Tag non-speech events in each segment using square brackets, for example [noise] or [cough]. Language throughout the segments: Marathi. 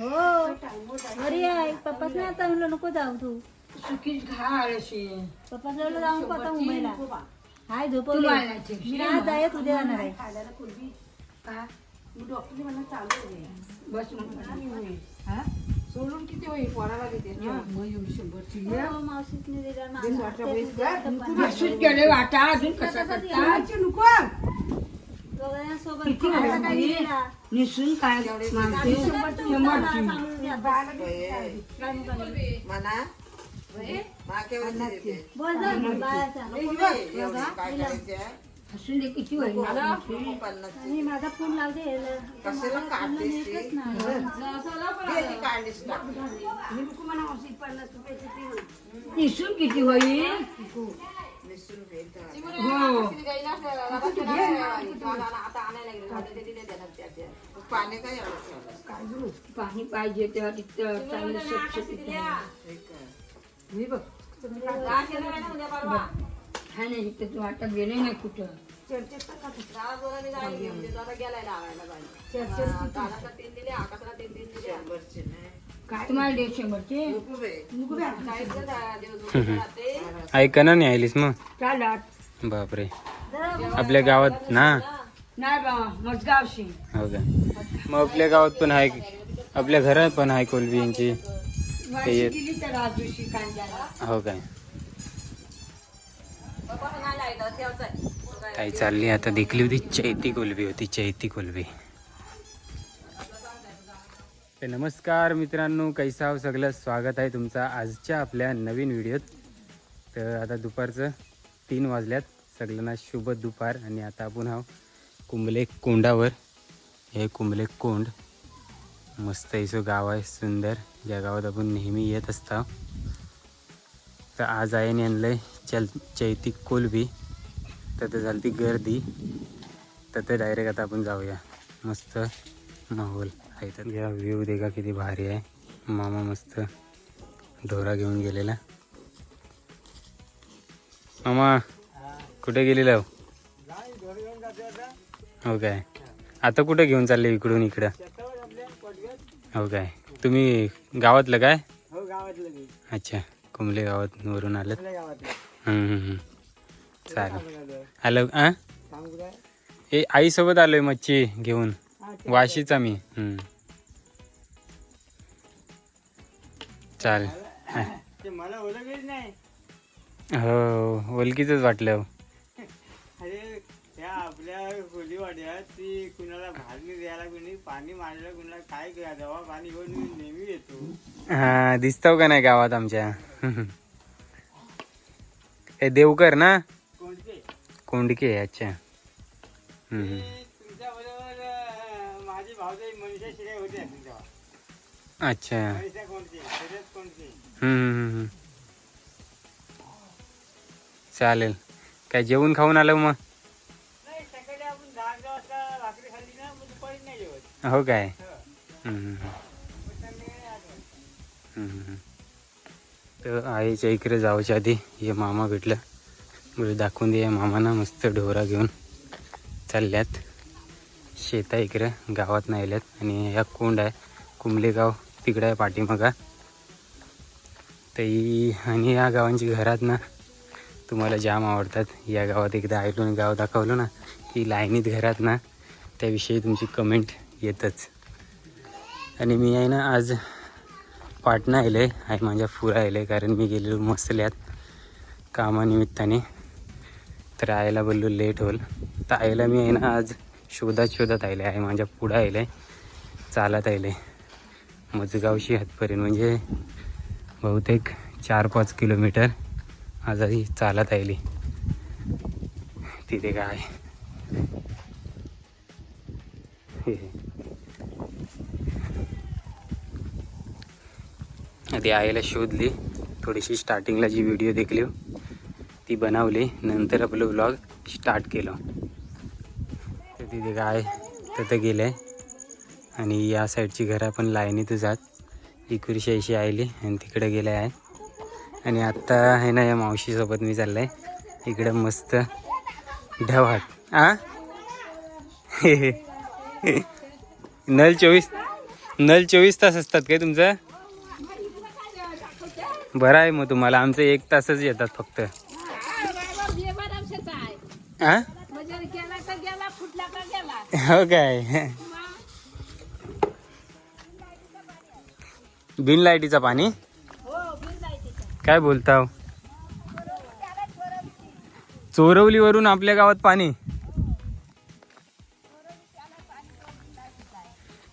हो. घरी आहे पप्पाच नाही आता म्हणलं नको जाऊ तू. सुकीच घाल अशी. पप्पा जवळ जाऊन नको आता मुंबईला. हाय तू झोपवले. मी आज आहे. उद्या जाणार आहे का डॉक्टरने म्हणा चालू आहे. बस हा? सोडून किती होईल? पोराला देते. शंभरची. हो, वाटा अजून कसा करता नको. निसून काय मागते. म्हणा हसून दे किती होईल? माझा फोन लावते. निसून किती होईल? पाणी पाहिजे तेव्हा तिथं चांगलं. मी बघ. हा नाही तिथं तू वाटत गेले नाही कुठं? चर्चेत तुम्हाला शंभरचे. ऐका ना नाही आलीस मग. चालत. बापरे. आपल्या गावात ना? नाही बा मजगावशी हो का? मग आपल्या गावात पण आहे आपल्या घरात पण आहे कोलबी यांची. वाशी येत- दिली तर राजूशी कांद्याला. हो काय काही चालली आता देखली होती चैती कोलबी होती चैती कोलबी तर नमस्कार मित्रांनो कैसा हो? सगळं स्वागत आहे तुमचा आजच्या आपल्या नवीन व्हिडिओत. तर आता दुपारचं तीन वाजल्यात. सगळ्यांना शुभ दुपार आणि आता आपण हा कुंबले कोंडावर. हे कुंबले कोंड. मस्त इसं गाव आहे सुंदर. ज्या गावात आपण नेहमी येत असतो. तर आज आईने आणलंय चल चैती कोलबी तर झाली ती गर्दी. तर ते डायरेक्ट आता आपण जाऊया. मस्त माहोल. तर या व्ह्यू देखा किती भारी आहे. मामा मस्त ढोरा घेऊन गेलेला. मामा कुठे गेलेला हो? हो काय? आता कुठं घेऊन चालले इकडून इकडं? हो काय? तुम्ही गावातलं काय? अच्छा कुंबले गावात वरून आलं हम्म, हम्म, हम्म. चालेल. आलं आ? ए आईसोबत आलोय मच्छी घेऊन. वाशीचा मी. चालेल. हा. मला ओळखच नाही. हो ओळखीच वाटलं. हो. अरे त्या आपल्या खोलीवाड्यात ती कुणाला भाजणी द्यायला कुणी पाणी मारलं कुणाला काय करा दवा पाणी घेऊन मी नेहमी येतो. हा दिसतो का नाही गावात आमच्या? हे देवकर ना? कोणते? कोंडके अच्छा. हम्म, हम्म. तुमच्या बरोबर माझी भावजाई मनीषा शिरे होते तेव्हा. अच्छा. हम्म. चालेल. काय जेवण खाऊन आलं मग? हो काय? हो. तर आईच्या इकडे जायच्या आधी हे मामा भेटलं. म्हणजे दाखवून दे मामाना मस्त ढोरा घेऊन. चालल्यात. शेता इकडे गावात नाही आल्यात. आणि ह्या कोंड आहे कुंबले गाव तिकडे आहे पाठीमागा. तरी आणि या गावांची घरात ना तुम्हाला जाम आवडतात. या गावात एकदा ऐकून गाव दाखवलं ना की लाईनीत घरात ना त्याविषयी तुमची कमेंट येतच. आणि मी आहे ना आज पाटणा आले आहे माझ्या फुरा आहे कारण मी गेलेलो मसल्यात कामानिमित्ताने. तर आईला बोललो लेट होईल तर आईला मी आहे ना आज शोधात शोधात आले आहे माझ्या पुढं आहे चालत आहे मजगावशी हातपर्यंत म्हणजे बहुतेक चार पाच किलोमीटर आज आधी चालत आली तिथे काय? आधी आईला शोधली थोडीशी स्टार्टिंगला जी व्हिडिओ देखली ती बनवली नंतर आपलं व्लॉग स्टार्ट केलं. तर तिथे काय? तिथं गेलं. आहे आणि या साईडची घरं पण लाईनीत जात. इकडची अशी आली आणि तिकडे गेले आहे. आणि आत्ता आहे ना या मावशीसोबत मी चाललं आहे इकडं मस्त ढवाट आ? [laughs] नल चोवीस नल चोवीस तास असतात काय तुमचं? बरं आहे मग तुम्हाला. आमचं एक तासच येतात फक्त. हो काय? बिन लाईटीचा पाणी? काय बोलता चोरवलीवरून आपल्या गावात पाणी?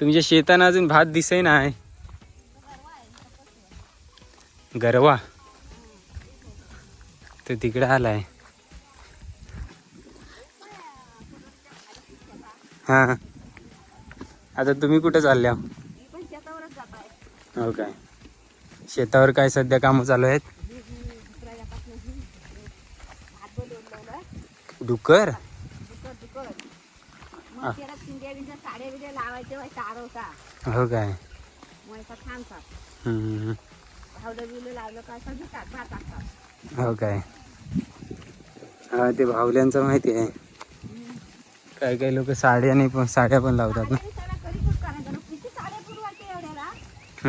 तुमच्या शेतानं अजून भात दिसेल ना आहे. गरवा. तो तिकडे आलाय. हा. आता तुम्ही कुठे चालल्या? हो काय? शेतावर काय सध्या कामं चालू आहेत? डुकर? हो. काय? हो काय? हा ते भावल्यांचं माहिती आहे. काय काय लोक साड्या नाही पण साड्या पण लावतात ना आणि त्याला कधी कुठं करायचं किती साड्या पुरवायचे एवढ्याला हम्म. [laughs]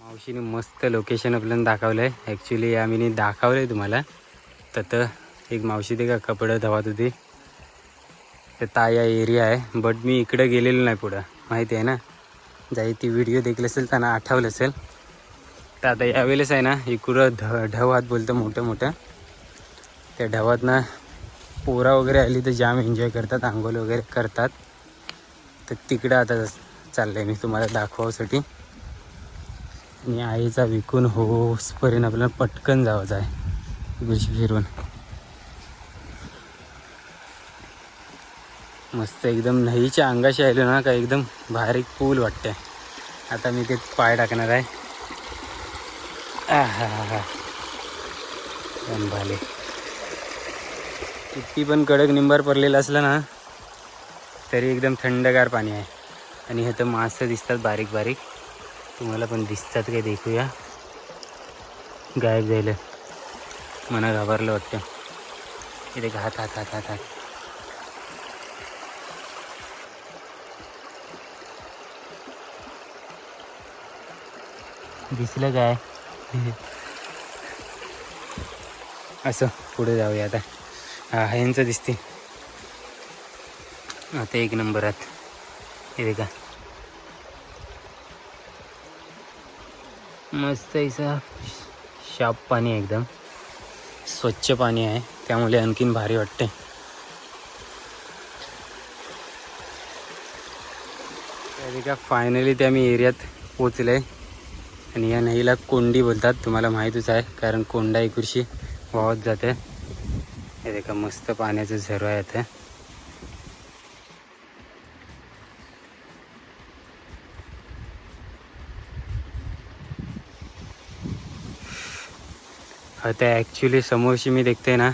मावशीने मस्त लोकेशन आपल्याला दाखवलं आहे ॲक्च्युली आम्ही दाखवलं आहे तुम्हाला. तर एक मावशी ते का कपडं धवत होती. तर ताया एरिया आहे. बट मी इकडं गेलेलो नाही पुढं. माहिती आहे ना? जाई ती व्हिडिओ देखील असेल त्यांना आठवलं असेल. तर आता यावेळेस आहे ना इकडं ढ ढवात बोलतं मोठं मोठं. त्या ढवातनं पोरा वगैरे आली तर जाम एन्जॉय करतात आंघोळ वगैरे करतात. तर तिकडं आता चाललं आहे मी तुम्हाला दाखवासाठी आणि आईचा विकून होसपर्यंत आपल्याला पटकन जावंच आहे. गुशी फिरून. मस्त एकदम नहीच्या अंगाशी आलो ना का एकदम भारी पूल वाटते आता मी ते पाय टाकणार आहे. आहाहा. भाले किती पण कडक निंबार पडलेला असला ना तरी एकदम थंडगार पाणी आहे. आणि हे तर मासे दिसतात बारीक बारीक. तुम्हाला पण दिसतात काय देखूया. गायब झालं. मना घाबरलं वाटतं. इथे हात हात हात हात हात. दिसलं काय? [laughs] असं पुढे जाऊया आता. हा ह्यांचं दिसते आता एक नंबर आत. हे का मस्त ऐसा शाप पाणी आहे एकदम. स्वच्छ पाणी आहे. त्यामुळे आणखीन भारी वाटते का फायनली ते आम्ही एरियात पोचले आणि या नदीला कोंडी बोलतात. तुम्हाला माहीतच आहे कारण कोंडा एकुरशी वाहत जाते. हे देखा मस्त पाण्याचं झरो आहे आता. ॲक्च्युली समोरशी मी देखते ना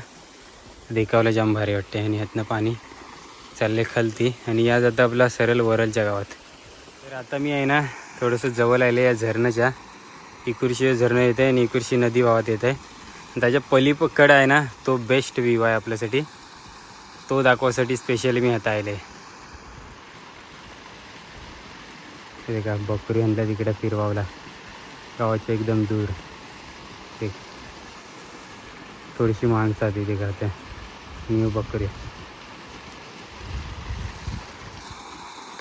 देखावला जाम भारी वाटते आणि ह्यातनं पाणी चालले खालती आणि या जातं आपला सरळ वरलच्या गावात. तर आता मी आहे ना थोडंसं जवळ आले या झरणाच्या. इकुरशी झरणं येत आहे आणि इकुरशी नदी वाहत येत आहे त्याच्या पलीकडं आहे ना तो बेस्ट व्ह्यू आहे आपल्यासाठी. तो दाखवासाठी स्पेशली मी आता आले ते का बकरी आणला तिकडे फिरवावला. गावाच्या एकदम दूर. ठीक. थोडीशी माणसं आली ते का न्यू बकरी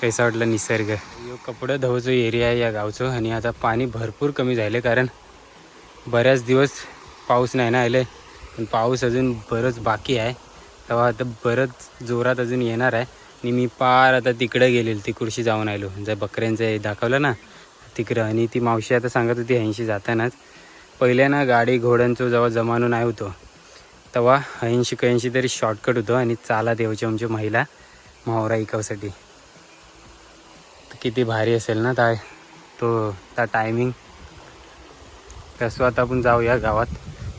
कैसा वाटला निसर्ग? यो कपडं धवचो एरिया आहे या गावचं आणि आता पाणी भरपूर कमी झालं कारण बऱ्याच दिवस पाऊस नाही ना आले. पण पाऊस अजून बरंच बाकी आहे. तेव्हा आता बरंच जोरात अजून येणार आहे. आणि मी पार आता तिकडं गेलेलो तिकडशी जाऊन आलो. जर बकऱ्यांचं दाखवलं ना तिकडं. आणि ती मावशी आता सांगत होती ऐंशी जातानाच. पहिल्या ना गाडी घोड्यांचं जेव्हा जमानो नाही होतो तेव्हा ऐंशी कैंशी तरी शॉर्टकट होतो आणि चाला यायची आमची महिला मावरा इकावसाठी तर किती भारी असेल ना ता तो त्या टायमिंग तसं आता आपण जाऊया गावात.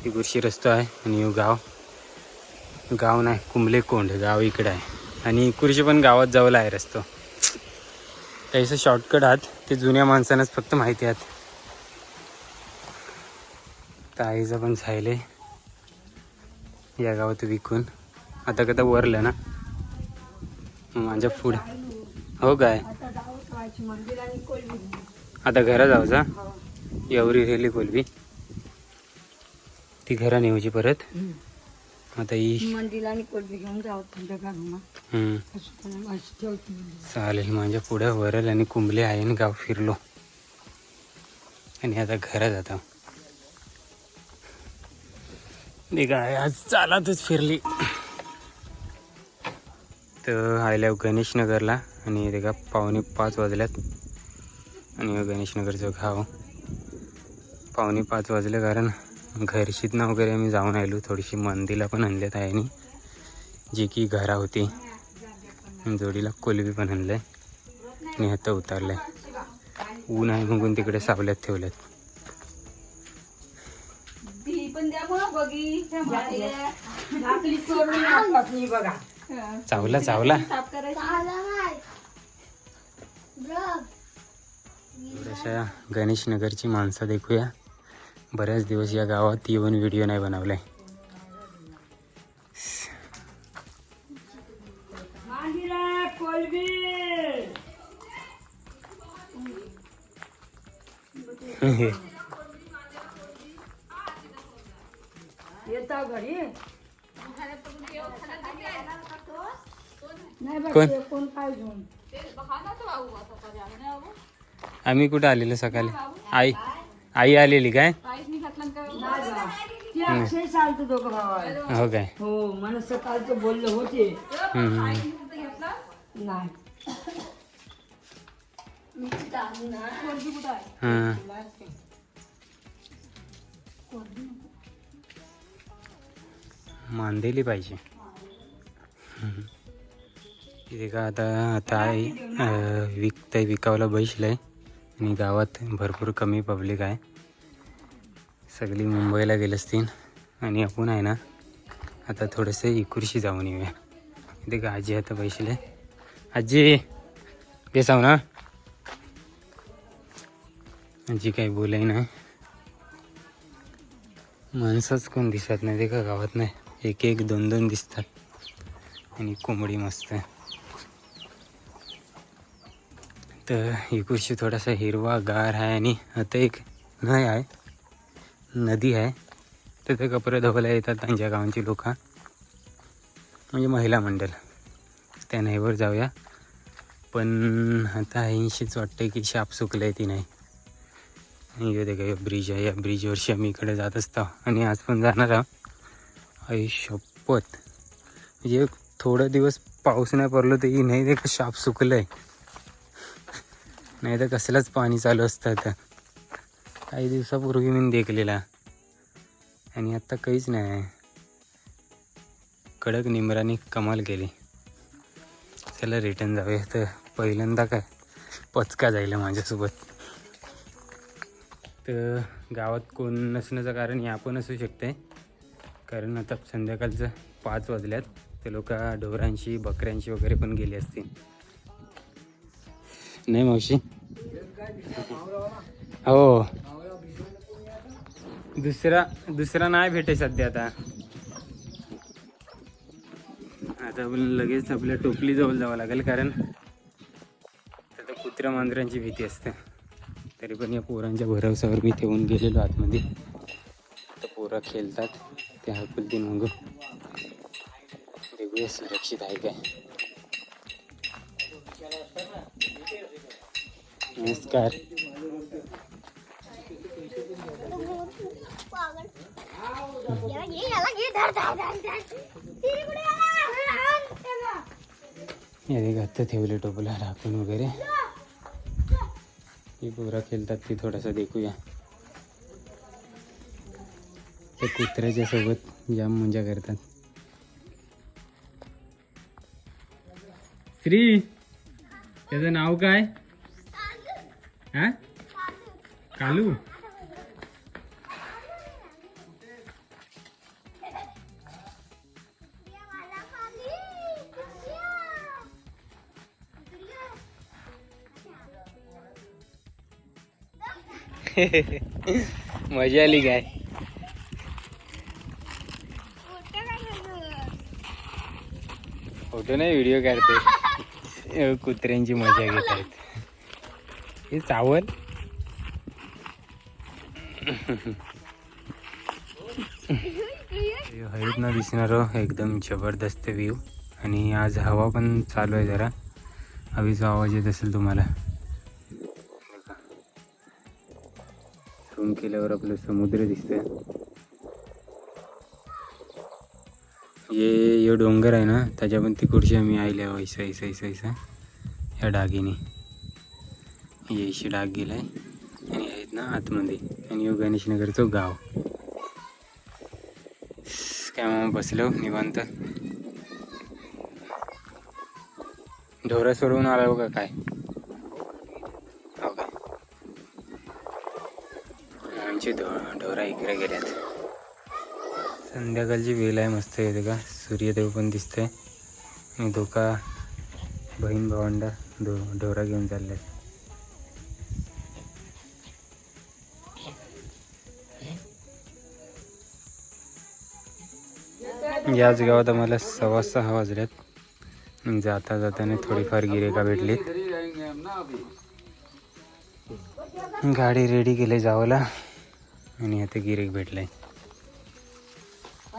ही गुरशी रस्तो आहे आणि हे गाव. गाव नाही कुंबले कोंड गाव इकडं आहे. आणि कुरशी पण गावात जवळ आहे रस्तो. त्याचं शॉर्टकट आहात. ते जुन्या माणसांनाच फक्त माहिती आहेत. ताईचं पण झाले या गावात विकून. आता कदा वरलं ना? माझ्या पुढे. हो काय? आता जाऊ घरा जाऊचा एवढी रेली कोलबी. ती घरा नेऊची परत. आता ही जाऊ चालेल माझ्या पुढे वरल आणि कुंबले आहे आणि गाव फिरलो. आणि आता घरा जातो निघाय आज चालातच फिरली. तर आल्या गणेशनगरला आणि ते का पावणे पाच वाजल्यात. आणि गणेशनगरचं गाव पावणे पाच वाजले कारण घरशीतनं वगैरे आम्ही जाऊन आलो. थोडीशी मंदीला पण आणल्यात आहे आणि जी की घरा होती. जोडीला कोलबी पण आणलंय. आणि आता उतारलंय. ऊन आहे म्हणून तिकडे सावल्यात ठेवल्यात ती पण द्या मग बघी त्या म्हाताऱ्या. आपली चोरून आणतात मी बघा हा. [laughs] चावला चावला. थोड्याशा गणेशनगरची माणसं देखूया. बऱ्याच दिवस या गावात येऊन व्हिडिओ नाही बनवलाय. [laughs] येता घरी नाही कोण? काय घेऊन आम्ही कुठं आलेलो सकाळी? आई आई आलेली काय? भावा हो काय? हो मला सकाळचं बोललं होते. हम्म, हम्म. नाही. हाँ. मांदेली पाहिजे. इथे का आता आता आई अं, विकताय विकावला बैसलंय आणि गावात भरपूर कमी पब्लिक आहे. सगळी मुंबईला गेली असतील. आणि आपण आहे ना आता थोडंसं इकुरशी जाऊन येऊया. इथे का आजी आता बैसले. आजी बेसाव ना. आजी काही बोलाय नाही. माणसंच कोण दिसत नाही ते का गावात नाही? एक एक दोन दोन दिसतात. आणि कोंबडी मस्त तर इकडची थोडासा हिरवा गार आहे आणि आता एक नाही आहे. नदी आहे. तर ते कपडे धुवायला येतात त्यांच्या गावांची लोक. म्हणजे महिला मंडळ. त्या नाहीवर जाऊया. पण आता ऐंशीच वाटतं की शाप सुकलं आहे ती नाही. आणि ब्रिज आहे. या ब्रिजवरशी आम्ही इकडे जात असतो. आणि आज पण जाणार आहोत. आई शपथ. म्हणजे थोडा दिवस पाऊस नाही पडलो तरी नाही ते शाप सुकलं आहे नाही तर कसलंच पाणी चालू असतं आता. काही दिवसापूर्वी मी देखलेला. आणि आत्ता काहीच नाही. आहे कडक निमराने कमाल केली. त्याला रिटर्न जाऊया तर. पहिल्यांदा काय? पचका जाईल माझ्यासोबत. तर गावात कोण नसण्याचं कारण या पण असू शकते कारण आता संध्याकाळचं पाच वाजल्यात. ते लोक ढोरांशी बकऱ्यांशी वगैरे पण गेले असतील. नाही मावशी? हो. दुसरा दुसरा नाही भेटे सध्या आता. आता आपण लगेच आपल्या टोपली जवळ जावं लागेल कारण आता कुत्र्या मांजरांची भीती असते. तरी पण या पोरांच्या भरवसावर मी ठेवून गेलेलो आतमध्ये. पोरं खेळतात. ते हाकुलतील मग. बघूया सुरक्षित आहे काय. नमस्कार. याने घात ठेवले टोपला राखून वगैरे. ही पोरं खेळतात ती थोडासा देखूया. ते कुत्र्याच्या सोबत जाम मजा करतात. श्री त्याचं नाव काय? हा? कालू. [laughs] मजा आली काय? फोटो नाही व्हिडिओ काढते. कुत्र्यांची मजा घेत आहेत हे चावल हळद न दिसणार एकदम जबरदस्त व्ह्यू आणि आज हवा पण चालू आहे जरा. हवेचा आवाज येत असेल तुम्हाला. झूम केल्यावर आपलं समुद्र दिसतंय. हे यो डोंगर आहे ना त्याच्या पण तिकडची आम्ही आयल्या ऐसा ऐसा ऐसा ऐसा या डागीने. येशी डाग गेलाय. आणि आहेत ना आतमध्ये. आणि यो गणेशनगरचं गाव. काय मग बसलो निवांत? ढोरं सोडवून आला का काय. हो का? आमची ढो ढोरा इकडे गेल्यात संध्याकाळची वेळ आहे मस्त येते का सूर्यदेव पण दिसतंय. आणि धोका बहीण भावंडा डो ढोरा घेऊन चालल्यात. याच गावात आम्हाला सव्वा सहा वाजल्यात. जाता जाताना थोडीफार गिरेका भेटलीत. गाडी रेडी केली जावला. आणि आता गिरेक भेटलाय.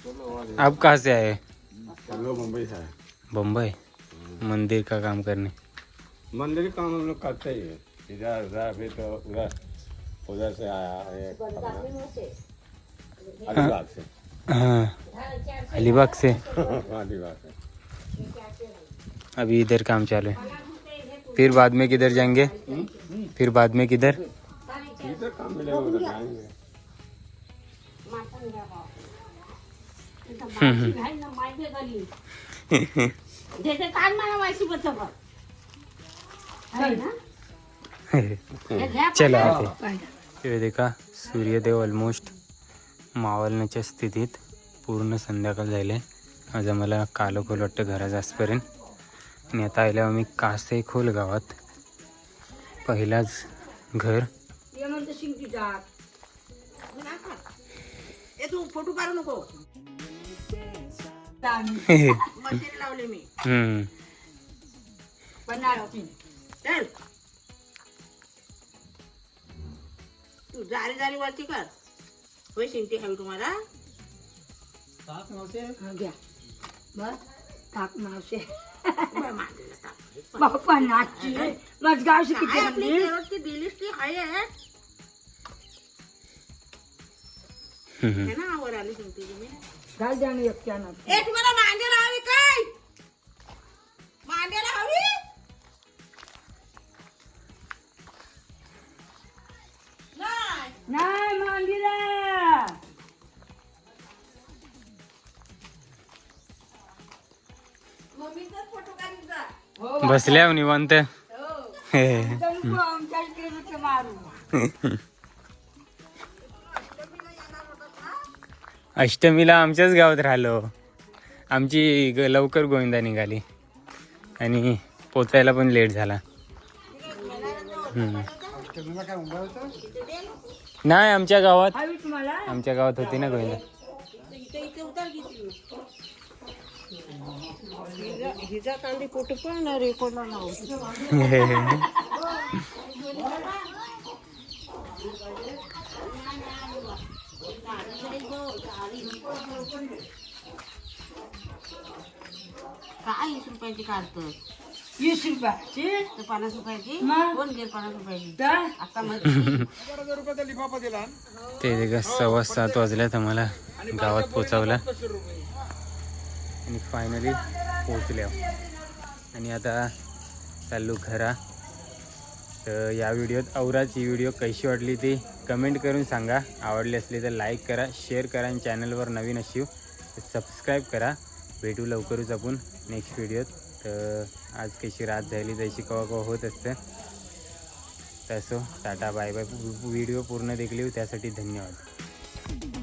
आप कहाँ से आए? मुंबई से है बम्बई? मंदिर का काम करने। मंदिर का काम हम लोग करते ही है। इधर उधर अभी तो उधर उधर से आया है अलीबाग से। हाँ। अलीबाग से। अलीबाग से। अभी इधर काम चालू है। फिर बाद में किधर जाएँगे? फिर बाद में किधर? इधर काम मिलेगा त्याचे कान मला चला देखा सूर्यदेव ऑलमोस्ट मावलण्याच्या स्थितीत पूर्ण संध्याकाळ झाले. आज आम्हाला कालो खोल वाटतं घरा जासपर्यंत आणि आता आल्यावर आम्ही कासे खोल गावात. पहिलाच घर. तू फोटो काढू नको. मशीन लावले मी. हम्म. बनारसी. चल. तू जारी जारी वरती कर. होय शिंगटी हवी तुम्हाला. हा, घ्या. बस. मावशे. बाप्पा नाची मग गावशी किती आपली दिलीस ती हाय आहे. है ना आवर आली शिंगटी तुम्ही. घाल द्या एकट्यानं ए तुम्हाला मांड्याला हवी काय? मांड्याला हवी नाही. नाही मांडीला. फोटो हो बसल्या निवांत. हे. आमच्या इकडे मारू. [laughs] अष्टमीला आमच्याच गावात राहिलो. आमची ग- लवकर गोविंदा निघाली. आणि पोचायला पण लेट झाला. नाही आमच्या गावात आमच्या गावात होती ना गोविंदा. इथे इथे उतर किती हिजा कांदी फोटो पण काय वीस रुपयाची काढतो वीस रुपयाची? तर पन्नास रुपयाची? कोण घे पन्नास रुपयाची? आता मध्ये ते सव्वा सात वाजल्यात आम्हाला गावात पोचावला आणि फायनली पोचल्या आणि आता चाललो घरा. तर या व्हिडिओत औराच ही व्हिडिओ कशी वाटली ती कमेंट करून सांगा. आवडली असली तर लाईक करा शेअर करा आणि चॅनलवर नवीन असाल तर सबस्क्राईब करा. भेटू लवकरच आपण नेक्स्ट व्हिडिओत तर आज कशी रात झाली तशी कवा कवा होत असतं. तसो टाटा बाय बाय व्हिडिओ पूर्ण देखील त्यासाठी धन्यवाद.